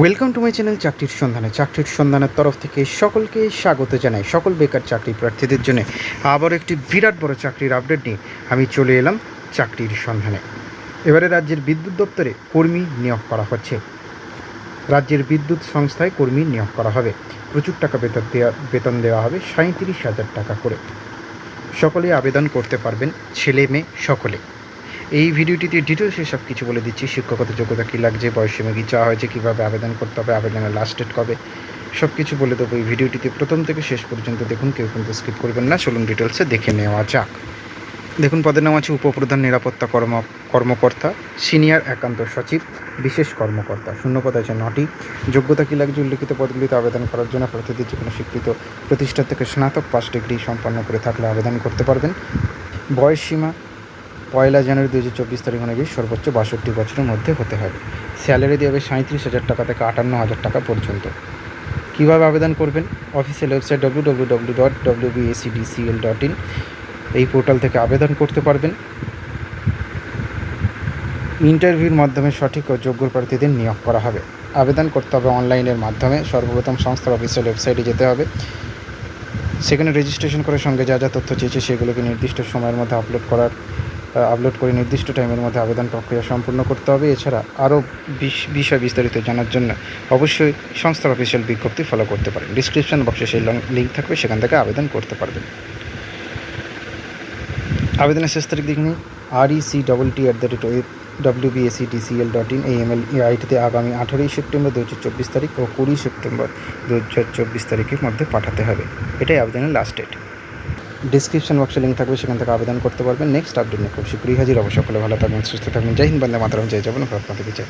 Welcome to my channel চাকরির সন্ধানে চাকরির সন্ধানের তরফ থেকে সকলকে স্বাগত জানাই, সকল বেকার চাকরি প্রার্থীদের জন্য। আবার একটি বিরাট বড় চাকরির আপডেট নিয়ে আমি চলে এলাম চাকরির সন্ধানে এবারে রাজ্যের বিদ্যুৎ দপ্তরে কর্মী নিয়োগ করা হচ্ছে। রাজ্যের বিদ্যুৎ সংস্থায় কর্মী নিয়োগ করা হবে। প্রচুর টাকা বেতন দেওয়া বেতন দেওয়া হবে সাঁত্রিশ হাজার টাকা করে। সকলেই আবেদন করতে পারবেন ছেলে মেয়ে সকলে। এই ভিডিওটিতে ডিটেলসে সব কিছু বলে দিচ্ছি, শিক্ষকতা, যোগ্যতা কী লাগছে বয়সীমা কী চাওয়া হয়েছে, কীভাবে আবেদন করতে হবে, আবেদনের লাস্ট ডেট কবে সব কিছু বলে দেবো এই ভিডিওটিতে। প্রথম থেকে শেষ পর্যন্ত দেখুন, কেউ কিন্তু স্কিপ করবেন না, চলুন ডিটেলসে দেখে নেওয়া যাক। দেখুন, পদের নাম আছে উপপ্রধান নিরাপত্তা কর্ম, কর্মকর্তা সিনিয়র একান্ত সচিব, বিশেষ কর্মকর্তা শূন্যপদ আছে নটি। যোগ্যতা কী লাগছে, উল্লিখিত পদগুলিতে আবেদন করার জন্য প্রার্থীদের যে কোনো স্বীকৃত প্রতিষ্ঠান থেকে স্নাতক পাস ডিগ্রি সম্পন্ন করে থাকলে আবেদন করতে পারবেন। বয়স সীমা পয়লা জানুয়ারি দু হাজার চব্বিশ তারিখ অনুযায়ী সর্বোচ্চ বাষট্টি বছরের মধ্যে হতে হবে। স্যালারি দেবে সাঁত্রিশ হাজার টাকা থেকে আটান্ন হাজার টাকা পর্যন্ত। কীভাবে আবেদন করবেন? Official website W W W dot W BACDCL dot in এই পোর্টাল থেকে আবেদন করতে পারবেন। ইন্টারভিউর মাধ্যমে সঠিক ও যোগ্য প্রার্থীদের নিয়োগ করা হবে। আবেদন করতে হবে অনলাইনের মাধ্যমে। সর্বপ্রথম সংস্থার অফিসিয়াল ওয়েবসাইটে যেতে হবে। সেখানে রেজিস্ট্রেশন করে সঙ্গে যা যা তথ্য চেয়েছে সেগুলোকে নির্দিষ্ট সময়ের মধ্যে আপলোড করার আপলোড করে নির্দিষ্ট টাইমের মধ্যে আবেদন প্রক্রিয়া সম্পূর্ণ করতে হবে। এছাড়া আরও বিষয় বিস্তারিত জানার জন্য অবশ্যই সংস্থার অফিসিয়াল বিজ্ঞপ্তি ফলো করতে পারেন। ডিসক্রিপশন বক্সে সেই লিঙ্ক থাকবে, সেখান থেকে আবেদন করতে পারবেন। আবেদনের শেষ তারিখ দেখে নিই R E C double T at the rate W BAC DCL dot in এই এমএল আইটিতে আগামী আঠারোই সেপ্টেম্বর দু হাজার চব্বিশ তারিখ ও কুড়ি সেপ্টেম্বর দু হাজার চব্বিশ তারিখের মধ্যে পাঠাতে হবে। এটাই আবেদনের লাস্ট ডেট ডিসক্রিপশন বক্সে লিঙ্ক থাকবে, সেখান থেকে আবেদন করতে পারবেন। নেক্সট আপডেট নিয়ে খুব শীঘ্রই হাজির অবশ্য সকলে ভালো থাকবেন, সুস্থ থাকবেন। জয় হিন্দ, বন্দে মাতারাম। জয় যাবেন আপনাদের চাই